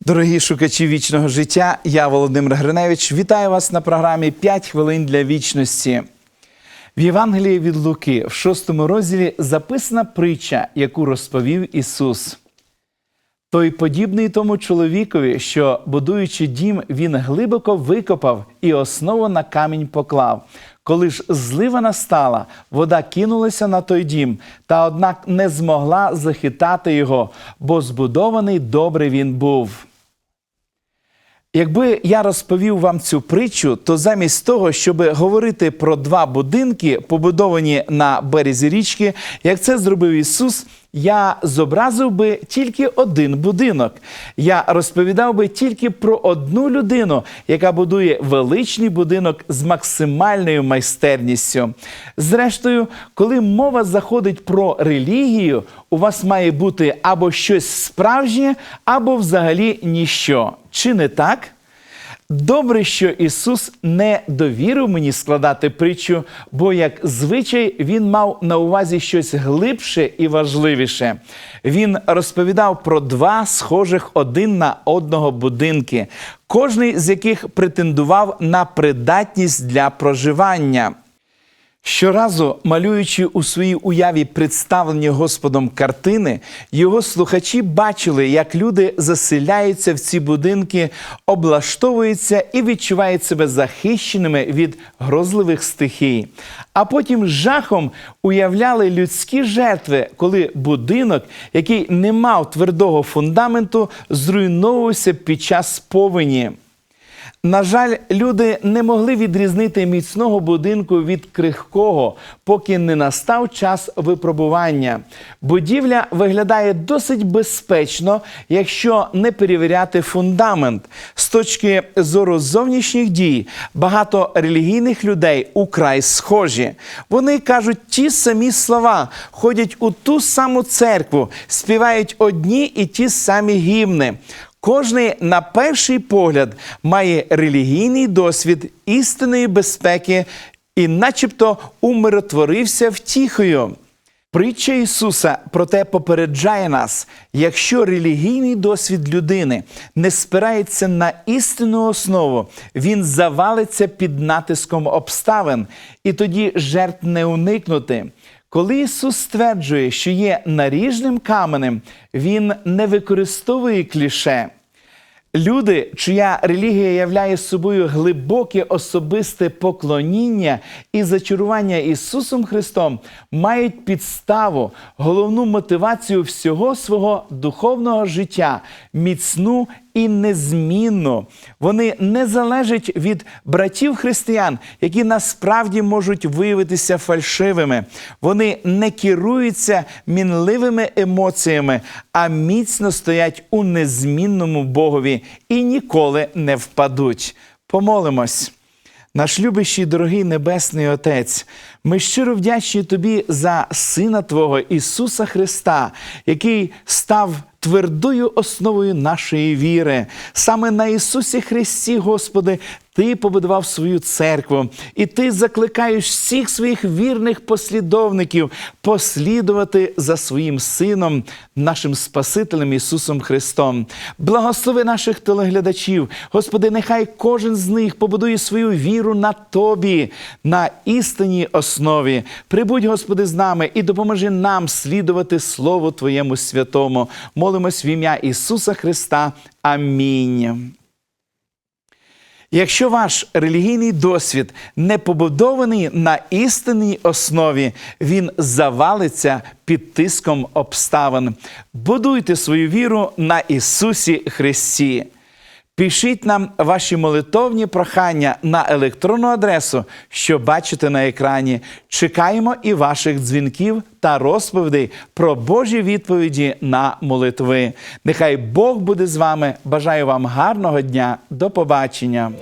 Дорогі шукачі вічного життя, я Володимир Гриневич. Вітаю вас на програмі «5 хвилин для вічності. В Євангелії від Луки в шостому розділі записана притча, яку розповів Ісус. Той подібний тому чоловікові, що, будуючи дім, він глибоко викопав і основу на камінь поклав. Коли ж злива настала, вода кинулася на той дім, та однак не змогла захитати його, бо збудований добре він був. Якби я розповів вам цю притчу, то замість того, щоб говорити про два будинки, побудовані на березі річки, як це зробив Ісус, я зобразив би тільки один будинок. Я розповідав би тільки про одну людину, яка будує величний будинок з максимальною майстерністю. Зрештою, коли мова заходить про релігію, у вас має бути або щось справжнє, або взагалі ніщо. Чи не так? Добре, що Ісус не довірив мені складати притчу, бо як звичай він мав на увазі щось глибше і важливіше. Він розповідав про два схожих один на одного будинки, кожний з яких претендував на придатність для проживання. Щоразу, малюючи у своїй уяві представлені Господом картини, його слухачі бачили, як люди заселяються в ці будинки, облаштовуються і відчувають себе захищеними від грозливих стихій. А потім жахом уявляли людські жертви, коли будинок, який не мав твердого фундаменту, зруйновувався під час повені. На жаль, люди не могли відрізнити міцного будинку від крихкого, поки не настав час випробування. Будівля виглядає досить безпечно, якщо не перевіряти фундамент. З точки зору зовнішніх дій, багато релігійних людей украй схожі. Вони кажуть ті самі слова, ходять у ту саму церкву, співають одні і ті самі гімни. Кожний на перший погляд має релігійний досвід істинної безпеки і, начебто, умиротворився втіхою. Притча Ісуса проте попереджає нас, якщо релігійний досвід людини не спирається на істинну основу, він завалиться під натиском обставин, і тоді жертв не уникнути. Коли Ісус стверджує, що є наріжним каменем, Він не використовує кліше. Люди, чия релігія являє собою глибоке особисте поклоніння і зачарування Ісусом Христом, мають підставу, головну мотивацію всього свого духовного життя, міцну і незмінно. Вони не залежать від братів християн, які насправді можуть виявитися фальшивими. Вони не керуються мінливими емоціями, а міцно стоять у незмінному Богові і ніколи не впадуть. Помолимось. Наш любящий, дорогий Небесний Отець, ми щиро вдячні Тобі за Сина Твого Ісуса Христа, який став твердою основою нашої віри. Саме на Ісусі Христі, Господи, Ти побудував свою церкву, і Ти закликаєш всіх своїх вірних послідовників послідувати за своїм Сином, нашим Спасителем Ісусом Христом. Благослови наших телеглядачів, Господи, нехай кожен з них побудує свою віру на Тобі, на істинній основі. Прибудь, Господи, з нами і допоможи нам слідувати Слову Твоєму святому. Молимось в ім'я Ісуса Христа. Амінь. Якщо ваш релігійний досвід не побудований на істинній основі, він завалиться під тиском обставин. Будуйте свою віру на Ісусі Христі. Пишіть нам ваші молитовні прохання на електронну адресу, що бачите на екрані. Чекаємо і ваших дзвінків та розповідей про Божі відповіді на молитви. Нехай Бог буде з вами. Бажаю вам гарного дня. До побачення.